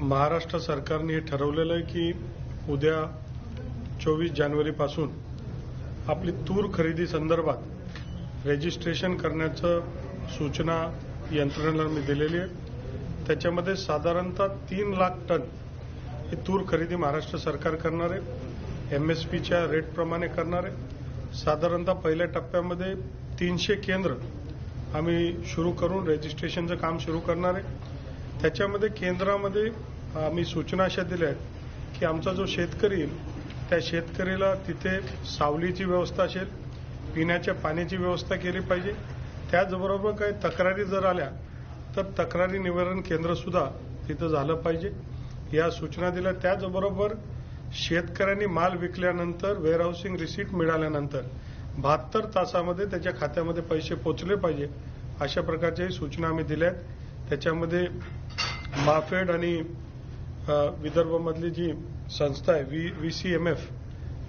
महाराष्ट्र सरकारने हे ठरवलेलं आहे की उद्या चोवीस जानेवारीपासून आपली तूर खरेदी संदर्भात रजिस्ट्रेशन करण्याचं सूचना यंत्रणेला मी दिलेली आहे. त्याच्यामध्ये साधारणतः तीन लाख टन ही तूर खरेदी महाराष्ट्र सरकार करणार आहे. एमएसपीच्या रेटप्रमाणे करणार आहे. साधारणतः पहिल्या टप्प्यामध्ये तीनशे केंद्र आम्ही सुरू करून रजिस्ट्रेशनचं काम सुरू करणार आहे. त्याच्यामध्ये केंद्रामध्ये आम्ही सूचना अशा दिल्या आहेत की आमचा जो शेतकरी येईल त्या शेतकरीला तिथे सावलीची व्यवस्था असेल पिण्याच्या पाण्याची व्यवस्था केली पाहिजे. त्याचबरोबर काही तक्रारी जर आल्या तर तक्रारी निवारण केंद्र सुद्धा तिथं झालं पाहिजे. या सूचना दिल्या. त्याचबरोबर शेतकऱ्यांनी माल विकल्यानंतर वेअरहाऊसिंग रिसीट मिळाल्यानंतर बहात्तर तासामध्ये त्याच्या खात्यामध्ये पैसे पोचले पाहिजे अशा प्रकारच्याही सूचना आम्ही दिल्या आहेत. त्याच्यामध्ये माफेड आणि विदर्भमधली जी संस्था आहे V V C M F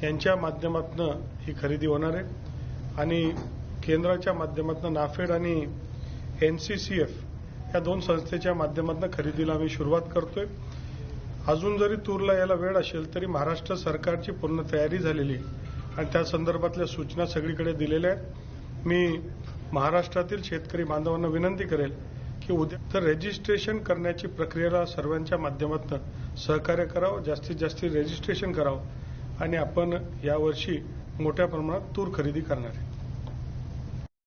यांच्या माध्यमातून ही खरेदी होणार आहे. आणि केंद्राच्या माध्यमातून नाफेड आणि एन सी सी एफ या दोन संस्थेच्या माध्यमातून खरेदीला आम्ही सुरुवात करतोय. अजून जरी तूरला यायला वेळ असेल तरी महाराष्ट्र सरकारची पूर्ण तयारी झालेली आणि त्या संदर्भातल्या सूचना सगळीकडे दिलेल्या आहेत. मी महाराष्ट्रातील शेतकरी बांधवांना विनंती करेल की उद्या तर रजिस्ट्रेशन करण्याची प्रक्रियेला सर्वांच्या माध्यमातून सहकार्य करावं जास्तीत जास्त रजिस्ट्रेशन करावं आणि आपण यावर्षी मोठ्या प्रमाणात तूर खरेदी करणार आहे.